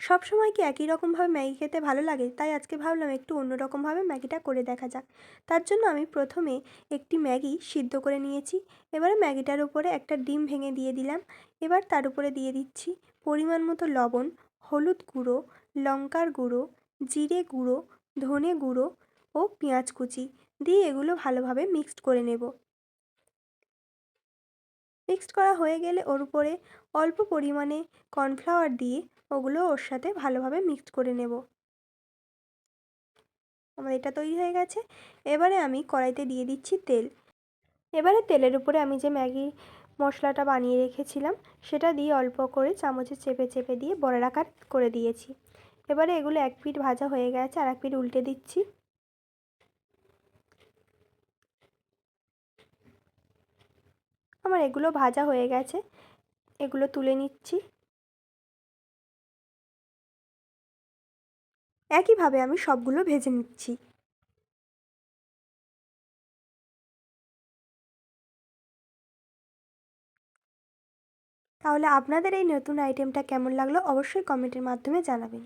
সব সময় কি একই রকমভাবে ম্যাগি খেতে ভালো লাগে? তাই আজকে ভাবলাম একটু অন্য রকমভাবে ম্যাগিটা করে দেখা যাক। তার জন্য আমি প্রথমে একটি ম্যাগি সিদ্ধ করে নিয়েছি। এবারে ম্যাগিটার উপরে একটা ডিম ভেঙে দিয়ে দিলাম। এবার তার উপরে দিয়ে দিচ্ছি পরিমাণ মতো লবণ, হলুদ গুঁড়ো, লঙ্কার গুঁড়ো, জিরে গুঁড়ো, ধনে গুঁড়ো ও পেঁয়াজ কুচি। দিয়ে এগুলো ভালোভাবে মিক্সড করে নেব। মিক্সড করা হয়ে গেলে ওর উপরে অল্প পরিমাণে কর্নফ্লাওয়ার দিয়ে ওগুলো ওর সাথে ভালোভাবে মিক্সড করে নেব। আমার এটা তৈরি হয়ে গেছে। এবারে আমি কড়াইতে দিয়ে দিচ্ছি তেল। এবারে তেলের উপরে আমি যে ম্যাগি মশলাটা বানিয়ে রেখেছিলাম, সেটা দিয়ে অল্প করে চামচে চেপে চেপে দিয়ে বড়ার আকার করে দিয়েছি। এবারে এগুলো এক পিঠ ভাজা হয়ে গেছে, আর এক পিঠ উল্টে দিচ্ছি। আমার এগুলো ভাজা হয়ে গেছে। এগুলো তুলে নিচ্ছি। একইভাবে আমি সবগুলো ভেজে নিচ্ছি। তাহলে আপনাদের এই নতুন আইটেমটা কেমন লাগল অবশ্যই কমেন্টের মাধ্যমে জানাবেন।